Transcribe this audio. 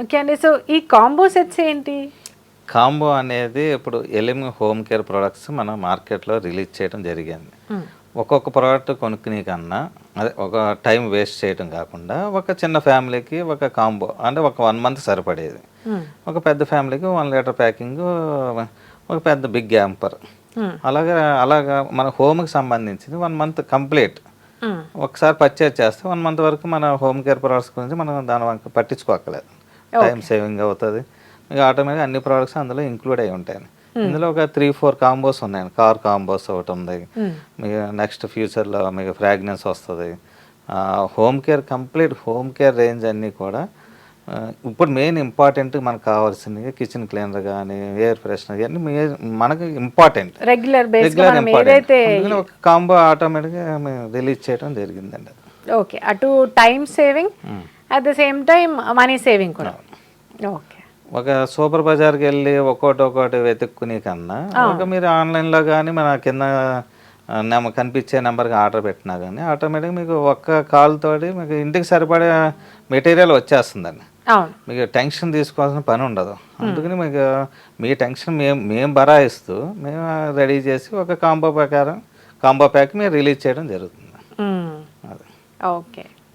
Okay అండి so ఈ combo sets ఏంటి కాంబో అనేది ఇప్పుడు ఎలిమ్ హోమ్ కేర్ ప్రొడక్ట్స్ మనం మార్కెట్లో రిలీజ్ చేయడం జరిగింది మ్మ్. ఒక్కొక్క ప్రోడక్ట్ కొనుక్కునే కన్నా అదే ఒక టైం వేస్ట్ చేయడం కాకుండా ఒక చిన్న ఫ్యామిలీకి ఒక కాంబో అంటే ఒక వన్ మంత్ సరిపడేది మ్మ్. ఒక పెద్ద ఫ్యామిలీకి వన్ లీటర్ ప్యాకింగ్ ఒక పెద్ద బిగ్ యాంపర్ మ్మ్. అలాగా అలాగా మన హోమ్కి సంబంధించింది వన్ మంత్ కంప్లీట్. ఒకసారి పర్చేజ్ చేస్తే వన్ మంత్ వరకు మన హోమ్ కేర్ ప్రొడక్ట్స్ గురించి మనం దాని వంక పట్టించుకోకలేదు టైం సేవింగ్ అవుతుంది. మీకు ఆటోమేటిక్గా అన్ని ప్రోడక్ట్స్ అందులో ఇంక్లూడ్ అయి ఉంటాయి ఇందులో ఒక త్రీ ఫోర్ కాంబోస్ ఉన్నాయి కార్ కాంబోస్ ఒకటి ఉంది. మ్మ్. మీకు నెక్స్ట్ ఫ్యూచర్లో మీకు ఫ్రాగ్రెన్స్ వస్తుంది. Home care complete home care range అన్నీ కూడా ఇప్పుడు మెయిన్ ఇంపార్టెంట్ మనకు కావాల్సినవి కిచెన్ క్లీనర్ కానీ ఎయిర్ ఫ్రెషనర్ కానీ మనకి ఇంపార్టెంట్ రెగ్యులర్ రెగ్యులర్ ఇంపార్టెంట్ ఒక కాంబో ఆటోమేటిక్గా రిలీజ్ చేయడం జరిగిందండి. ఓకే అటు time saving at the same time money saving కూడా. ఓకే ఒక సూపర్ బజార్కి వెళ్ళి ఒక్కోటి ఒక్కోటి వెతుక్కునే కన్నా ఒక మీరు ఆన్లైన్లో కానీ మన కింద కనిపించే నెంబర్కి ఆర్డర్ పెట్టినా కానీ ఆటోమేటిక్గా మీకు ఒక్క కాల్ తోటి మీకు ఇంటికి సరిపడే మెటీరియల్ వచ్చేస్తుందండి. మీకు టెన్షన్ తీసుకోవాల్సిన పని ఉండదు. అందుకని మీకు మీ టెన్షన్ మేము మేము బరాయిస్తూ మేము రెడీ చేసి ఒక కాంబో ప్రకారం కాంబో ప్యాక్ మీరు రిలీజ్ చేయడం జరుగుతుంది. ఓకే